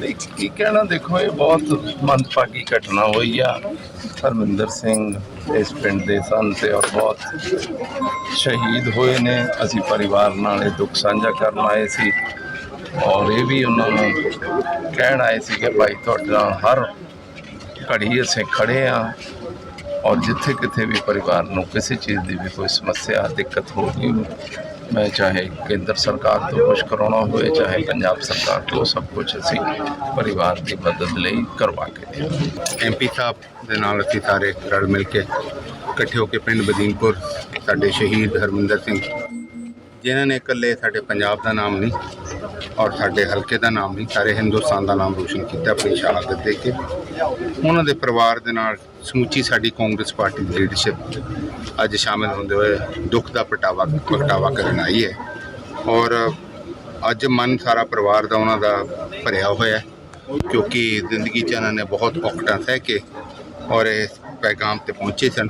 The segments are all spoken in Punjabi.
ਨਹੀਂ, ਕੀ ਕਹਿਣਾ? ਦੇਖੋ, ਇਹ ਬਹੁਤ ਮੰਦਭਾਗੀ ਘਟਨਾ ਹੋਈ ਆ। ਹਰਮਿੰਦਰ ਸਿੰਘ ਇਸ ਪਿੰਡ ਦੇ ਸਨ ਤੇ ਔਰ ਬਹੁਤ ਸ਼ਹੀਦ ਹੋਏ ਨੇ। ਅਸੀਂ ਪਰਿਵਾਰ ਨਾਲ ਇਹ ਦੁੱਖ ਸਾਂਝਾ ਕਰਨ ਆਏ ਸੀ। ਔਰ ਇਹ ਵੀ ਉਹਨਾਂ ਨੂੰ ਕਹਿਣ ਆਏ ਸੀ ਕਿ ਭਾਈ, ਤੁਹਾਡੇ ਨਾਲ ਹਰ ਘੜੀ ਅਸੀਂ ਖੜੇ ਆ ਔਰ ਜਿੱਥੇ ਕਿਤੇ ਵੀ ਪਰਿਵਾਰ ਨੂੰ ਕਿਸੇ ਚੀਜ਼ ਦੀ ਵੀ ਕੋਈ ਸਮੱਸਿਆ, ਦਿੱਕਤ ਹੋ ਗਈ ਮੈਂ ਚਾਹੇ ਕੇਂਦਰ ਸਰਕਾਰ ਤੋਂ ਕੁਝ ਕਰਾਉਣਾ ਹੋਵੇ, ਚਾਹੇ ਪੰਜਾਬ ਸਰਕਾਰ ਤੋਂ ਸਭ ਕੁਝ ਅਸੀਂ ਪਰਿਵਾਰ ਦੀ ਮਦਦ ਲਈ ਕਰਵਾ ਕੇ ਦਿਆਂਗੇ ਐਮਪੀ ਸਾਹਿਬ ਦੇ ਨਾਲ ਅਸੀਂ ਸਾਰੇ ਰਲ ਮਿਲ ਕੇ ਇਕੱਠੇ ਹੋ ਕੇ ਪਿੰਡ ਬਦੀਨਪੁਰ ਸਾਡੇ ਸ਼ਹੀਦ ਹਰਮਿੰਦਰ ਸਿੰਘ ਜਿਨ੍ਹਾਂ ਨੇ ਇਕੱਲੇ ਸਾਡੇ ਪੰਜਾਬ ਦਾ ਨਾਮ ਨਹੀਂ ਔਰ ਸਾਡੇ ਹਲਕੇ ਦਾ ਨਾਮ ਨਹੀਂ, ਸਾਰੇ ਹਿੰਦੁਸਤਾਨ ਦਾ ਨਾਮ ਰੋਸ਼ਨ ਕੀਤਾ, ਆਪਣੀ ਸ਼ਹਾਦਤ ਦੇ ਕੇ। ਉਹਨਾਂ ਦੇ ਪਰਿਵਾਰ ਦੇ ਨਾਲ ਸਮੁੱਚੀ ਸਾਡੀ ਕਾਂਗਰਸ ਪਾਰਟੀ ਦੀ ਲੀਡਰਸ਼ਿਪ ਅੱਜ ਸ਼ਾਮਿਲ ਹੁੰਦੇ ਹੋਏ ਦੁੱਖ ਦਾ ਪਟਾਵਾ ਪ੍ਰਗਟਾਵਾ ਕਰਨ ਆਈ ਹੈ। ਔਰ ਅੱਜ ਮਨ ਸਾਰਾ ਪਰਿਵਾਰ ਦਾ ਉਹਨਾਂ ਦਾ ਭਰਿਆ ਹੋਇਆ ਕਿਉਂਕਿ ਜ਼ਿੰਦਗੀ 'ਚ ਇਹਨਾਂ ਨੇ ਬਹੁਤ ਔਕੜਾਂ ਸਹਿ ਕੇ ਔਰ ਇਸ ਪੈਗਾਮ ਤੇ ਪਹੁੰਚੇ ਸਨ।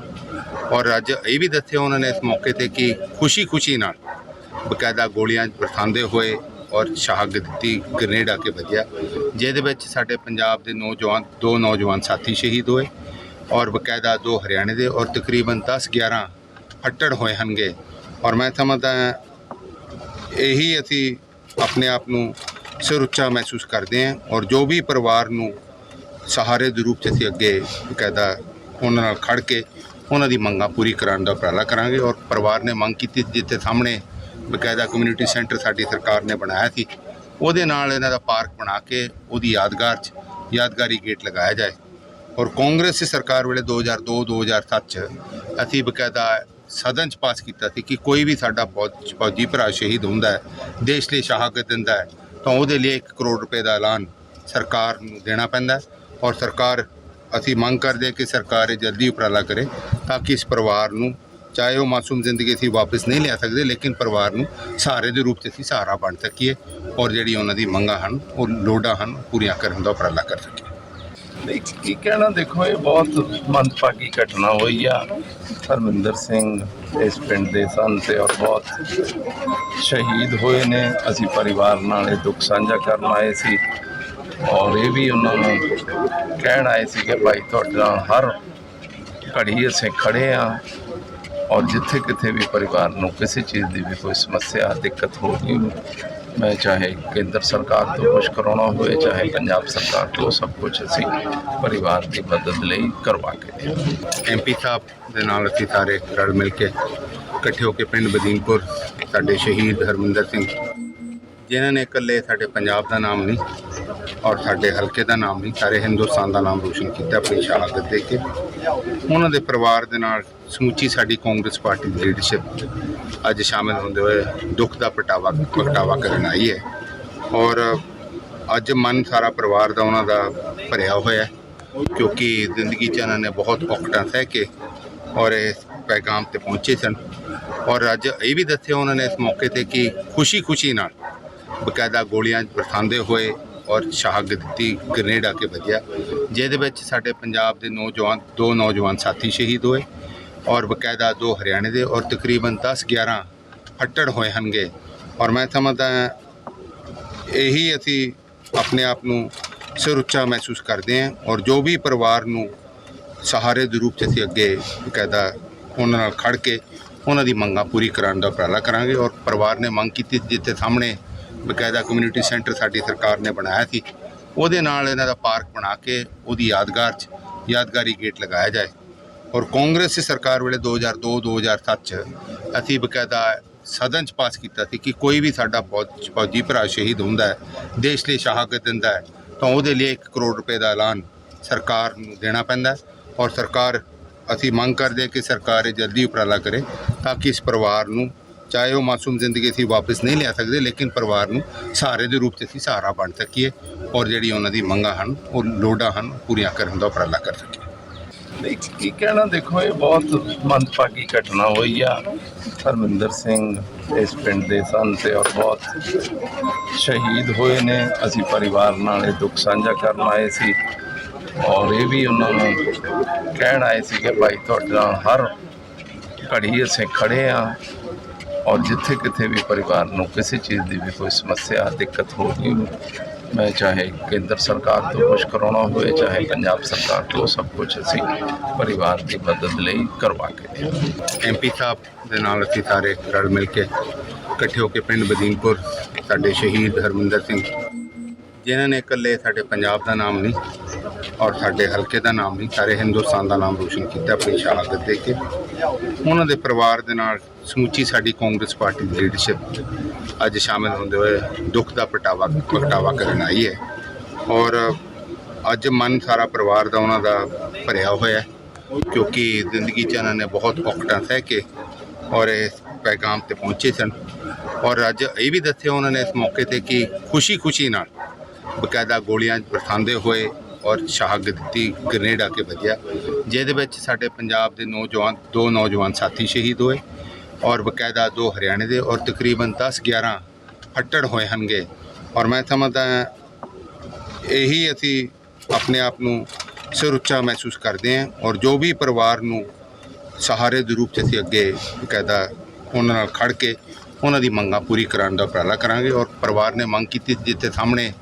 ਔਰ ਅੱਜ ਇਹ ਵੀ ਦੱਸਿਆ ਉਹਨਾਂ ਨੇ ਇਸ ਮੌਕੇ ਤੇ ਕਿ ਖੁਸ਼ੀ-ਖੁਸ਼ੀ ਨਾਲ ਬਕਾਇਦਾ ਗੋਲੀਆਂ ਵਰਤਾਉਂਦੇ ਹੋਏ ਔਰ ਸ਼ਹਾਦਤ ਦਿੱਤੀ ਗ੍ਰੇਨੇਡ ਆ ਕੇ ਵੱਜਿਆ, ਜਿਹਦੇ ਵਿੱਚ ਸਾਡੇ ਪੰਜਾਬ ਦੇ ਨੌਜਵਾਨ, ਦੋ ਨੌਜਵਾਨ ਸਾਥੀ ਸ਼ਹੀਦ ਹੋਏ। ਔਰ ਬਕਾਇਦਾ ਦੋ ਹਰਿਆਣੇ ਦੇ ਔਰ ਤਕਰੀਬਨ 10 11 ਫੱਟੜ ਹੋਏ ਹਨਗੇ। ਔਰ ਮੈਂ ਸਮਝਦਾ ਇਹੀ ਅਸੀਂ ਆਪਣੇ ਆਪ ਨੂੰ ਸਿਰ ਉੱਚਾ ਮਹਿਸੂਸ ਕਰਦੇ ਹਾਂ ਔਰ ਜੋ ਵੀ ਪਰਿਵਾਰ ਨੂੰ ਸਹਾਰੇ ਦੇ ਰੂਪ 'ਚ ਅਸੀਂ ਅੱਗੇ ਬਕਾਇਦਾ ਉਹਨਾਂ ਨਾਲ ਖੜ ਕੇ ਉਹਨਾਂ ਦੀ ਮੰਗਾਂ ਪੂਰੀ ਕਰਾਉਣ ਦਾ ਉਪਰਾਲਾ ਕਰਾਂਗੇ ਔਰ ਪਰਿਵਾਰ ਨੇ ਮੰਗ ਕੀਤੀ ਜਿੱਥੇ ਸਾਹਮਣੇ ਬਕਾਇਦਾ ਕਮਿਊਨਿਟੀ ਸੈਂਟਰ ਸਾਡੀ ਸਰਕਾਰ ਨੇ ਬਣਾਇਆ ਸੀ, ਉਹਦੇ ਨਾਲ ਇਹਨਾਂ ਦਾ ਪਾਰਕ ਬਣਾ ਕੇ ਉਹਦੀ ਯਾਦਗਾਰ 'ਚ ਯਾਦਗਾਰੀ ਗੇਟ ਲਗਾਇਆ ਜਾਏ। ਔਰ ਕਾਂਗਰਸ ਦੀ ਸਰਕਾਰ ਵੇਲੇ 2002 2007 ਚ ਅਸੀਂ ਬਕਾਇਦਾ ਸਦਨ ਚ ਪਾਸ ਕੀਤਾ ਸੀ ਕਿ ਕੋਈ ਵੀ ਸਾਡਾ ਫੌਜ- ਫੌਜੀ ਭਰਾ ਸ਼ਹੀਦ ਹੁੰਦਾ ਹੈ, ਦੇਸ਼ ਲਈ ਸ਼ਹਾਦਤ ਦਿੰਦਾ ਹੈ, ਤਾਂ ਉਹਦੇ ਲਈ 1 ਕਰੋੜ ਰੁਪਏ ਦਾ ਐਲਾਨ ਸਰਕਾਰ ਨੂੰ ਦੇਣਾ ਪੈਂਦਾ ਔਰ ਸਰਕਾਰ, ਅਸੀਂ ਮੰਗ ਕਰਦੇ ਕਿ ਸਰਕਾਰ ਇਹ ਜਲਦੀ ਉਪਰਾਲਾ ਕਰੇ ਤਾਂ ਕਿ ਇਸ ਪਰਿਵਾਰ ਨੂੰ ਚਾਹੇ ਉਹ ਮਾਸੂਮ ਜ਼ਿੰਦਗੀ ਅਸੀਂ ਵਾਪਸ ਨਹੀਂ ਲਿਆ ਸਕਦੇ, ਲੇਕਿਨ ਪਰਿਵਾਰ ਨੂੰ ਸਹਾਰੇ ਦੇ ਰੂਪ 'ਚ ਅਸੀਂ ਸਹਾਰਾ ਬਣ ਸਕੀਏ ਔਰ ਜਿਹੜੀ ਉਹਨਾਂ ਦੀ ਮੰਗਾਂ ਹਨ, ਉਹ ਲੋੜਾਂ ਹਨ ਪੂਰੀਆਂ ਕਰਨ ਦਾ ਉਪਰਾਲਾ ਕਰ ਸਕੀਏ। ਨਹੀਂ, ਕੀ ਕਹਿਣਾ, ਦੇਖੋ, ਇਹ ਬਹੁਤ ਮੰਦਭਾਗੀ ਘਟਨਾ ਹੋਈ ਆ। ਹਰਮਿੰਦਰ ਸਿੰਘ ਇਸ ਪਿੰਡ ਦੇ ਸਨ ਤੇ ਔਰ ਬਹੁਤ ਸ਼ਹੀਦ ਹੋਏ ਨੇ। ਅਸੀਂ ਪਰਿਵਾਰ ਨਾਲ ਇਹ ਦੁੱਖ ਸਾਂਝਾ ਕਰਨ ਆਏ ਸੀ ਔਰ ਇਹ ਵੀ ਉਹਨਾਂ ਨੂੰ ਕਹਿਣ ਆਏ ਸੀ ਕਿ ਭਾਈ, ਤੁਹਾਡੇ ਨਾਲ ਹਰ ਘੜੀ ਅਸੀਂ ਖੜੇ ਆ ਔਰ ਜਿੱਥੇ ਕਿਤੇ ਵੀ ਪਰਿਵਾਰ ਨੂੰ ਕਿਸੇ ਚੀਜ਼ ਦੀ ਵੀ ਕੋਈ ਸਮੱਸਿਆ, ਦਿੱਕਤ ਹੋਗੀ ਮੈਂ ਚਾਹੇ ਕੇਂਦਰ ਸਰਕਾਰ ਤੋਂ ਕੁਝ ਕਰਾਉਣਾ ਹੋਵੇ, ਚਾਹੇ ਪੰਜਾਬ ਸਰਕਾਰ ਤੋਂ ਸਭ ਕੁਝ ਅਸੀਂ ਪਰਿਵਾਰ ਦੀ ਮਦਦ ਲਈ ਕਰਵਾ ਕੇ ਦਿਆਂਗੇ ਐਮਪੀ ਸਾਹਿਬ ਦੇ ਨਾਲ ਅਸੀਂ ਸਾਰੇ ਰਲ ਮਿਲ ਕੇ ਇਕੱਠੇ ਹੋ ਕੇ ਪਿੰਡ ਬਦੀਨਪੁਰ ਸਾਡੇ ਸ਼ਹੀਦ ਹਰਮਿੰਦਰ ਸਿੰਘ, ਜਿਨ੍ਹਾਂ ਨੇ ਇਕੱਲੇ ਸਾਡੇ ਪੰਜਾਬ ਦਾ ਨਾਮ ਨਹੀਂ ਔਰ ਸਾਡੇ ਹਲਕੇ ਦਾ ਨਾਮ ਨਹੀਂ, ਸਾਰੇ ਹਿੰਦੁਸਤਾਨ ਦਾ ਨਾਮ ਰੋਸ਼ਨ ਕੀਤਾ, ਆਪਣੀ ਸ਼ਹਾਦਤ ਦੇ ਕੇ। ਉਹਨਾਂ ਦੇ ਪਰਿਵਾਰ ਦੇ ਨਾਲ ਸਮੁੱਚੀ ਸਾਡੀ ਕਾਂਗਰਸ ਪਾਰਟੀ ਦੀ ਲੀਡਰਸ਼ਿਪ ਅੱਜ ਸ਼ਾਮਿਲ ਹੁੰਦੇ ਹੋਏ ਦੁੱਖ ਦਾ ਪਟਾਵਾ ਪ੍ਰਗਟਾਵਾ ਕਰਨ ਆਈ ਹੈ। ਔਰ ਅੱਜ ਮਨ ਸਾਰਾ ਪਰਿਵਾਰ ਦਾ ਉਹਨਾਂ ਦਾ ਭਰਿਆ ਹੋਇਆ ਕਿਉਂਕਿ ਜ਼ਿੰਦਗੀ 'ਚ ਇਹਨਾਂ ਨੇ ਬਹੁਤ ਔਕੜਾਂ ਸਹਿ ਕੇ ਔਰ ਇਸ ਪੈਗਾਮ ਤੇ ਪਹੁੰਚੇ ਸਨ। ਔਰ ਅੱਜ ਇਹ ਵੀ ਦੱਸਿਆ ਉਹਨਾਂ ਨੇ ਇਸ ਮੌਕੇ ਤੇ ਕਿ ਖੁਸ਼ੀ-ਖੁਸ਼ੀ ਨਾਲ ਬਕਾਇਦਾ ਗੋਲੀਆਂ ਵਰਤਾਉਂਦੇ ਹੋਏ ਔਰ ਸ਼ਹਾਦਤ ਦਿੱਤੀ ਗ੍ਰੇਨੇਡ ਆ ਕੇ ਵੱਜਿਆ, ਜਿਹਦੇ ਵਿੱਚ ਸਾਡੇ ਪੰਜਾਬ ਦੇ ਨੌਜਵਾਨ ਦੋ ਨੌਜਵਾਨ ਸਾਥੀ ਸ਼ਹੀਦ ਹੋਏ। ਔਰ ਬਕਾਇਦਾ ਦੋ ਹਰਿਆਣੇ ਦੇ ਔਰ ਤਕਰੀਬਨ 10 11 ਫੱਟੜ ਹੋਏ ਹਨਗੇ। ਔਰ ਮੈਂ ਸਮਝਦਾ ਇਹੀ ਅਸੀਂ ਆਪਣੇ ਆਪ ਨੂੰ ਸਿਰ ਉੱਚਾ ਮਹਿਸੂਸ ਕਰਦੇ ਹਾਂ ਔਰ ਜੋ ਵੀ ਪਰਿਵਾਰ ਨੂੰ ਸਹਾਰੇ ਦੇ ਰੂਪ 'ਚ ਅਸੀਂ ਅੱਗੇ ਬਕਾਇਦਾ ਉਹਨਾਂ ਨਾਲ ਖੜ ਕੇ ਉਹਨਾਂ ਦੀ ਮੰਗਾਂ ਪੂਰੀ ਕਰਾਉਣ ਦਾ ਉਪਰਾਲਾ ਕਰਾਂਗੇ ਔਰ ਪਰਿਵਾਰ ਨੇ ਮੰਗ ਕੀਤੀ ਸੀ ਜਿੱਥੇ ਸਾਹਮਣੇ ਬਕਾਇਦਾ ਕਮਿਊਨਿਟੀ ਸੈਂਟਰ ਸਾਡੀ ਸਰਕਾਰ ਨੇ ਬਣਾਇਆ ਸੀ, ਉਹਦੇ ਨਾਲ ਇਹਨਾਂ ਦਾ ਪਾਰਕ ਬਣਾ ਕੇ ਉਹਦੀ ਯਾਦਗਾਰ 'ਚ ਯਾਦਗਾਰੀ ਗੇਟ ਲਗਾਇਆ ਜਾਏ। ਔਰ ਕਾਂਗਰਸ ਦੀ ਸਰਕਾਰ ਵੇਲੇ 2002 2007 ਚ ਅਸੀਂ ਬਕਾਇਦਾ ਸਦਨ ਚ ਪਾਸ ਕੀਤਾ ਸੀ ਕਿ ਕੋਈ ਵੀ ਸਾਡਾ ਫੌਜ- ਫੌਜੀ ਭਰਾ ਸ਼ਹੀਦ ਹੁੰਦਾ ਹੈ, ਦੇਸ਼ ਲਈ ਸ਼ਹਾਦਤ ਦਿੰਦਾ ਹੈ, ਤਾਂ ਉਹਦੇ ਲਈ 1 ਕਰੋੜ ਰੁਪਏ ਦਾ ਐਲਾਨ ਸਰਕਾਰ ਨੂੰ ਦੇਣਾ ਪੈਂਦਾ ਔਰ ਸਰਕਾਰ, ਅਸੀਂ ਮੰਗ ਕਰਦੇ ਕਿ ਸਰਕਾਰ ਇਹ ਜਲਦੀ ਉਪਰਾਲਾ ਕਰੇ ਤਾਂ ਕਿ ਇਸ ਪਰਿਵਾਰ ਨੂੰ ਚਾਹੇ ਉਹ ਮਾਸੂਮ ਜ਼ਿੰਦਗੀ ਅਸੀਂ ਵਾਪਸ ਨਹੀਂ ਲਿਆ ਸਕਦੇ, ਲੇਕਿਨ ਪਰਿਵਾਰ ਨੂੰ ਸਹਾਰੇ ਦੇ ਰੂਪ 'ਚ ਅਸੀਂ ਸਹਾਰਾ ਬਣ ਸਕੀਏ ਔਰ ਜਿਹੜੀ ਉਹਨਾਂ ਦੀ ਮੰਗਾਂ ਹਨ, ਉਹ ਲੋੜਾਂ ਹਨ, ਪੂਰੀਆਂ ਕਰਨ ਦਾ ਉਪਰਾਲਾ ਕਰ ਸਕੀਏ। ਨਹੀਂ, ਕੀ ਕਹਿਣਾ? ਦੇਖੋ, ਇਹ ਬਹੁਤ ਮੰਦਭਾਗੀ ਘਟਨਾ ਹੋਈ ਆ। ਹਰਮਿੰਦਰ ਸਿੰਘ ਇਸ ਪਿੰਡ ਦੇ ਸਨ ਤੇ ਔਰ ਬਹੁਤ ਸ਼ਹੀਦ ਹੋਏ ਨੇ। ਅਸੀਂ ਪਰਿਵਾਰ ਨਾਲ ਇਹ ਦੁੱਖ ਸਾਂਝਾ ਕਰਨ ਆਏ ਸੀ ਔਰ ਇਹ ਵੀ ਉਹਨਾਂ ਨੂੰ ਕਹਿਣ ਆਏ ਸੀ ਕਿ ਭਾਈ, ਤੁਹਾਡੇ ਨਾਲ ਹਰ ਘੜੀ ਅਸੀਂ ਖੜੇ ਆ ਔਰ ਜਿੱਥੇ ਕਿਤੇ ਵੀ ਪਰਿਵਾਰ ਨੂੰ ਕਿਸੇ ਚੀਜ਼ ਦੀ ਵੀ ਕੋਈ ਸਮੱਸਿਆ, ਦਿੱਕਤ ਹੋਗੀ ਮੈਂ ਚਾਹੇ ਕੇਂਦਰ ਸਰਕਾਰ ਤੋਂ ਕੁਝ ਕਰਾਉਣਾ ਹੋਵੇ, ਚਾਹੇ ਪੰਜਾਬ ਸਰਕਾਰ ਤੋਂ ਸਭ ਕੁਝ ਅਸੀਂ ਪਰਿਵਾਰ ਦੀ ਮਦਦ ਲਈ ਕਰਵਾ ਕੇ ਦਿਆਂਗੇ ਐਮਪੀ ਸਾਹਿਬ ਦੇ ਨਾਲ ਅਸੀਂ ਸਾਰੇ ਰਲ ਮਿਲ ਕੇ ਇਕੱਠੇ ਹੋ ਕੇ ਪਿੰਡ ਬਦੀਨਪੁਰ ਸਾਡੇ ਸ਼ਹੀਦ ਹਰਮਿੰਦਰ ਸਿੰਘ, ਜਿਨ੍ਹਾਂ ਨੇ ਇਕੱਲੇ ਸਾਡੇ ਪੰਜਾਬ ਦਾ ਨਾਮ ਨਹੀਂ ਔਰ ਸਾਡੇ ਹਲਕੇ ਦਾ ਨਾਮ ਨਹੀਂ, ਸਾਰੇ ਹਿੰਦੁਸਤਾਨ ਦਾ ਨਾਮ ਰੋਸ਼ਨ ਕੀਤਾ, ਆਪਣੀ ਸ਼ਹਾਦਤ ਦੇ ਕੇ। ਉਹਨਾਂ ਦੇ ਪਰਿਵਾਰ ਦੇ ਨਾਲ ਸਮੁੱਚੀ ਸਾਡੀ ਕਾਂਗਰਸ ਪਾਰਟੀ ਦੀ ਲੀਡਰਸ਼ਿਪ ਅੱਜ ਸ਼ਾਮਿਲ ਹੁੰਦੇ ਹੋਏ ਦੁੱਖ ਦਾ ਪਟਾਵਾ ਪ੍ਰਗਟਾਵਾ ਕਰਨ ਆਈ ਹੈ। ਔਰ ਅੱਜ ਮਨ ਸਾਰਾ ਪਰਿਵਾਰ ਦਾ ਉਹਨਾਂ ਦਾ ਭਰਿਆ ਹੋਇਆ ਕਿਉਂਕਿ ਜ਼ਿੰਦਗੀ 'ਚ ਇਹਨਾਂ ਨੇ ਬਹੁਤ ਔਕੜਾਂ ਸਹਿ ਕੇ ਔਰ ਇਸ ਪੈਗਾਮ ਤੇ ਪਹੁੰਚੇ ਸਨ। ਔਰ ਅੱਜ ਇਹ ਵੀ ਦੱਸਿਆ ਉਹਨਾਂ ਨੇ ਇਸ ਮੌਕੇ ਤੇ ਕਿ ਖੁਸ਼ੀ-ਖੁਸ਼ੀ ਨਾਲ ਬਕਾਇਦਾ ਗੋਲੀਆਂ ਬਰਸਾਉਂਦੇ ਹੋਏ ਔਰ ਸ਼ਹਾਦਤ ਦਿੱਤੀ ਗ੍ਰੇਨੇਡ ਆ ਕੇ ਵੱਜਿਆ। ਜਿਹਦੇ ਵਿੱਚ ਸਾਡੇ ਪੰਜਾਬ ਦੇ ਨੌਜਵਾਨ, ਦੋ ਨੌਜਵਾਨ ਸਾਥੀ ਸ਼ਹੀਦ ਹੋਏ। ਔਰ ਬਕਾਇਦਾ ਦੋ ਹਰਿਆਣੇ ਦੇ ਔਰ ਤਕਰੀਬਨ 10 11 ਫੱਟੜ ਹੋਏ ਹਨਗੇ। ਔਰ ਮੈਂ ਸਮਝਦਾ ਇਹੀ ਅਸੀਂ ਆਪਣੇ ਆਪ ਨੂੰ ਸਿਰ ਉੱਚਾ ਮਹਿਸੂਸ ਕਰਦੇ ਹਾਂ ਔਰ ਜੋ ਵੀ ਪਰਿਵਾਰ ਨੂੰ ਸਹਾਰੇ ਦੇ ਰੂਪ 'ਚ ਅਸੀਂ ਅੱਗੇ ਬਕਾਇਦਾ ਉਹਨਾਂ ਨਾਲ ਖੜ ਕੇ ਉਹਨਾਂ ਦੀ ਮੰਗਾਂ ਪੂਰੀ ਕਰਾਉਣ ਦਾ ਉਪਰਾਲਾ ਕਰਾਂਗੇ ਔਰ ਪਰਿਵਾਰ ਨੇ ਮੰਗ ਕੀਤੀ ਜਿੱਥੇ ਸਾਹਮਣੇ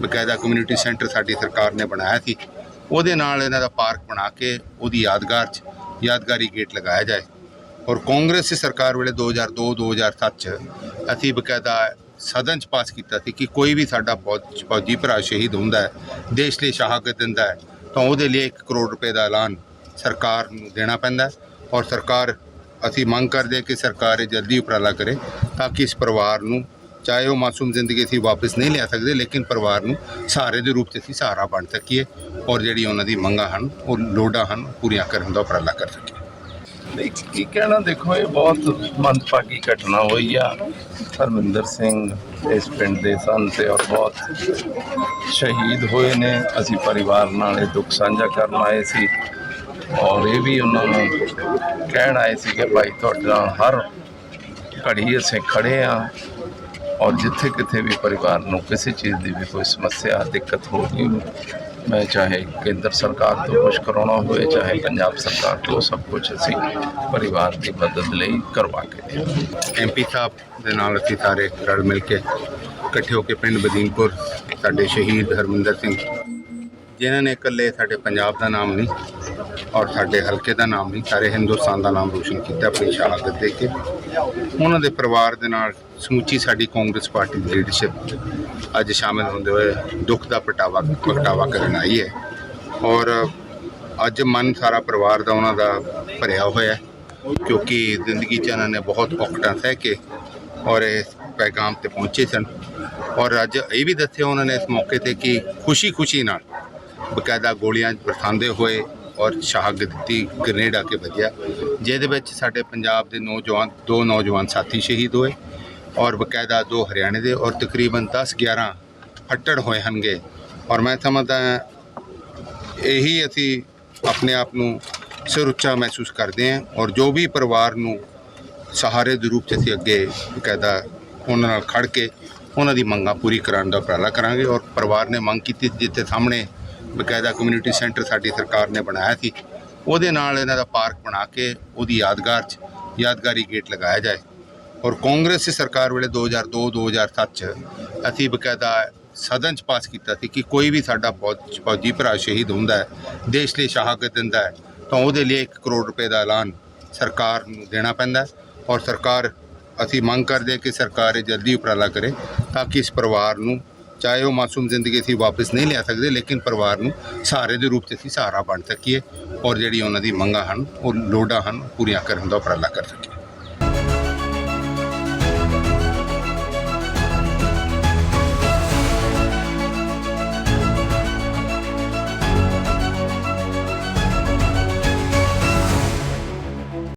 ਬਕਾਇਦਾ ਕਮਿਊਨਿਟੀ ਸੈਂਟਰ ਸਾਡੀ ਸਰਕਾਰ ਨੇ ਬਣਾਇਆ ਸੀ, ਉਹਦੇ ਨਾਲ ਇਹਨਾਂ ਦਾ ਪਾਰਕ ਬਣਾ ਕੇ ਉਹਦੀ ਯਾਦਗਾਰ 'ਚ ਯਾਦਗਾਰੀ ਗੇਟ ਲਗਾਇਆ ਜਾਏ। ਔਰ ਕਾਂਗਰਸ ਦੀ ਸਰਕਾਰ ਵੇਲੇ 2002 2007 ਚ ਅਸੀਂ ਬਕਾਇਦਾ ਸਦਨ ਚ ਪਾਸ ਕੀਤਾ ਸੀ ਕਿ ਕੋਈ ਵੀ ਸਾਡਾ ਫੌਜ- ਫੌਜੀ ਭਰਾ ਸ਼ਹੀਦ ਹੁੰਦਾ ਹੈ, ਦੇਸ਼ ਲਈ ਸ਼ਹਾਦਤ ਦਿੰਦਾ ਹੈ, ਤਾਂ ਉਹਦੇ ਲਈ 1 ਕਰੋੜ ਰੁਪਏ ਦਾ ਐਲਾਨ ਸਰਕਾਰ ਨੂੰ ਦੇਣਾ ਪੈਂਦਾ ਔਰ ਸਰਕਾਰ, ਅਸੀਂ ਮੰਗ ਕਰਦੇ ਕਿ ਸਰਕਾਰ ਇਹ ਜਲਦੀ ਉਪਰਾਲਾ ਕਰੇ ਤਾਂ ਕਿ ਇਸ ਪਰਿਵਾਰ ਨੂੰ ਚਾਹੇ ਉਹ ਮਾਸੂਮ ਜ਼ਿੰਦਗੀ ਅਸੀਂ ਵਾਪਸ ਨਹੀਂ ਲਿਆ ਸਕਦੇ, ਲੇਕਿਨ ਪਰਿਵਾਰ ਨੂੰ ਸਹਾਰੇ ਦੇ ਰੂਪ 'ਚ ਅਸੀਂ ਸਹਾਰਾ ਬਣ ਸਕੀਏ ਔਰ ਜਿਹੜੀ ਉਹਨਾਂ ਦੀ ਮੰਗਾਂ ਹਨ, ਉਹ ਲੋੜਾਂ ਹਨ ਪੂਰੀਆਂ ਕਰਨ ਦਾ ਉਪਰਾਲਾ ਕਰ ਸਕੀਏ। ਨਹੀਂ, ਕੀ ਕਹਿਣਾ? ਦੇਖੋ, ਇਹ ਬਹੁਤ ਮੰਦਭਾਗੀ ਘਟਨਾ ਹੋਈ ਆ। ਹਰਮਿੰਦਰ ਸਿੰਘ ਇਸ ਪਿੰਡ ਦੇ ਸਨ ਤੇ ਔਰ ਬਹੁਤ ਸ਼ਹੀਦ ਹੋਏ ਨੇ। ਅਸੀਂ ਪਰਿਵਾਰ ਨਾਲ ਇਹ ਦੁੱਖ ਸਾਂਝਾ ਕਰਨ ਆਏ ਸੀ ਔਰ ਇਹ ਵੀ ਉਹਨਾਂ ਨੂੰ ਕਹਿਣ ਆਏ ਸੀ ਕਿ ਭਾਈ, ਤੁਹਾਡੇ ਨਾਲ ਹਰ ਘੜੀ ਅਸੀਂ ਖੜੇ ਆ ਔਰ ਜਿੱਥੇ ਕਿਤੇ ਵੀ ਪਰਿਵਾਰ ਨੂੰ ਕਿਸੇ ਚੀਜ਼ ਦੀ ਵੀ ਕੋਈ ਸਮੱਸਿਆ, ਦਿੱਕਤ ਹੋਊਗੀ ਮੈਂ ਚਾਹੇ ਕੇਂਦਰ ਸਰਕਾਰ ਤੋਂ ਕੁਝ ਕਰਾਉਣਾ ਹੋਵੇ, ਚਾਹੇ ਪੰਜਾਬ ਸਰਕਾਰ ਤੋਂ ਸਭ ਕੁਝ ਅਸੀਂ ਪਰਿਵਾਰ ਦੀ ਮਦਦ ਲਈ ਕਰਵਾ ਕੇ ਦਿਆਂਗੇ ਐਮਪੀ ਸਾਹਿਬ ਦੇ ਨਾਲ ਅਸੀਂ ਸਾਰੇ ਰਲ ਮਿਲ ਕੇ ਇਕੱਠੇ ਹੋ ਕੇ ਪਿੰਡ ਬਦੀਨਪੁਰ ਸਾਡੇ ਸ਼ਹੀਦ ਹਰਮਿੰਦਰ ਸਿੰਘ ਜਿਨ੍ਹਾਂ ਨੇ ਇਕੱਲੇ ਸਾਡੇ ਪੰਜਾਬ ਦਾ ਨਾਮ ਨਹੀਂ ਔਰ ਸਾਡੇ ਹਲਕੇ ਦਾ ਨਾਮ ਨਹੀਂ ਸਾਰੇ ਹਿੰਦੁਸਤਾਨ ਦਾ ਨਾਮ ਰੋਸ਼ਨ ਕੀਤਾ, ਆਪਣੀ ਸ਼ਹਾਦਤ ਦੇ ਕੇ। ਉਹਨਾਂ ਦੇ ਪਰਿਵਾਰ ਦੇ ਨਾਲ ਸਮੁੱਚੀ ਸਾਡੀ ਕਾਂਗਰਸ ਪਾਰਟੀ ਦੀ ਲੀਡਰਸ਼ਿਪ ਅੱਜ ਸ਼ਾਮਿਲ ਹੁੰਦੇ ਹੋਏ ਦੁੱਖ ਦਾ ਪਟਾਵਾ ਪ੍ਰਗਟਾਵਾ ਕਰਨ ਆਈ ਹੈ। ਔਰ ਅੱਜ ਮਨ ਸਾਰਾ ਪਰਿਵਾਰ ਦਾ ਉਹਨਾਂ ਦਾ ਭਰਿਆ ਹੋਇਆ ਹੈ, ਕਿਉਂਕਿ ਜ਼ਿੰਦਗੀ 'ਚ ਇਹਨਾਂ ਨੇ ਬਹੁਤ ਔਕੜਾਂ ਸਹਿ ਕੇ ਔਰ ਇਸ ਪੈਗਾਮ ਤੇ ਪਹੁੰਚੇ ਸਨ। ਔਰ ਅੱਜ ਇਹ ਵੀ ਦੱਸਿਆ ਉਹਨਾਂ ਨੇ ਇਸ ਮੌਕੇ ਤੇ ਕਿ ਖੁਸ਼ੀ-ਖੁਸ਼ੀ ਨਾਲ ਬਕਾਇਦਾ ਗੋਲੀਆਂ ਬਰਸਾਉਂਦੇ ਹੋਏ ਔਰ ਸ਼ਹਾਦਤ ਦਿੱਤੀ ਗ੍ਰੇਨੇਡ ਆ ਕੇ ਵੱਜਿਆ। ਜਿਹਦੇ ਵਿੱਚ ਸਾਡੇ ਪੰਜਾਬ ਦੇ ਨੌਜਵਾਨ, ਦੋ ਨੌਜਵਾਨ ਸਾਥੀ ਸ਼ਹੀਦ ਹੋਏ ਔਰ ਬਕਾਇਦਾ ਦੋ ਹਰਿਆਣੇ ਦੇ ਔਰ ਤਕਰੀਬਨ 10 11 ਫੱਟੜ ਹੋਏ ਹਨਗੇ ਔਰ ਮੈਂ ਸਮਝਦਾ ਇਹੀ ਅਸੀਂ ਆਪਣੇ ਆਪ ਨੂੰ ਸਿਰ ਉੱਚਾ ਮਹਿਸੂਸ ਕਰਦੇ ਹਾਂ ਔਰ ਜੋ ਵੀ ਪਰਿਵਾਰ ਨੂੰ ਸਹਾਰੇ ਦੇ ਰੂਪ 'ਚ ਅਸੀਂ ਅੱਗੇ ਬਕਾਇਦਾ ਉਹਨਾਂ ਨਾਲ ਖੜ ਕੇ ਉਹਨਾਂ ਦੀ ਮੰਗਾਂ ਪੂਰੀ ਕਰਾਉਣ ਦਾ ਉਪਰਾਲਾ ਕਰਾਂਗੇ ਔਰ ਪਰਿਵਾਰ ਨੇ ਮੰਗ ਕੀਤੀ ਸੀ ਜਿੱਥੇ ਸਾਹਮਣੇ ਬਕਾਇਦਾ ਕਮਿਊਨਿਟੀ ਸੈਂਟਰ ਸਾਡੀ ਸਰਕਾਰ ਨੇ ਬਣਾਇਆ ਸੀ। ਉਹਦੇ ਨਾਲ ਇਹਨਾਂ ਦਾ ਪਾਰਕ ਬਣਾ ਕੇ ਉਹਦੀ ਯਾਦਗਾਰ 'ਚ ਯਾਦਗਾਰੀ ਗੇਟ ਲਗਾਇਆ ਜਾਏ। ਔਰ ਕਾਂਗਰਸ ਦੀ ਸਰਕਾਰ ਵੇਲੇ 2002 2007 ਚ ਅਸੀਂ ਬਕਾਇਦਾ ਸਦਨ ਚ ਪਾਸ ਕੀਤਾ ਸੀ ਕਿ ਕੋਈ ਵੀ ਸਾਡਾ ਫੌਜ- ਫੌਜੀ ਭਰਾ ਸ਼ਹੀਦ ਹੁੰਦਾ ਹੈ, ਦੇਸ਼ ਲਈ ਸ਼ਹਾਦਤ ਦਿੰਦਾ ਹੈ, ਤਾਂ ਉਹਦੇ ਲਈ 1 ਕਰੋੜ ਰੁਪਏ ਦਾ ਐਲਾਨ ਸਰਕਾਰ ਨੂੰ ਦੇਣਾ ਪੈਂਦਾ ਔਰ ਸਰਕਾਰ, ਅਸੀਂ ਮੰਗ ਕਰਦੇ ਕਿ ਸਰਕਾਰ ਇਹ ਜਲਦੀ ਉਪਰਾਲਾ ਕਰੇ ਤਾਂ ਕਿ ਇਸ ਪਰਿਵਾਰ ਨੂੰ ਚਾਹੇ ਉਹ ਮਾਸੂਮ ਜ਼ਿੰਦਗੀ ਅਸੀਂ ਵਾਪਸ ਨਹੀਂ ਲਿਆ ਸਕਦੇ, ਲੇਕਿਨ ਪਰਿਵਾਰ ਨੂੰ ਸਹਾਰੇ ਦੇ ਰੂਪ 'ਚ ਅਸੀਂ ਸਹਾਰਾ ਬਣ ਸਕੀਏ ਔਰ ਜਿਹੜੀ ਉਹਨਾਂ ਦੀ ਮੰਗਾਂ ਹਨ, ਉਹ ਲੋੜਾਂ ਹਨ, ਪੂਰੀਆਂ ਕਰਨ ਦਾ ਉਪਰਾਲਾ ਕਰ ਸਕੀਏ।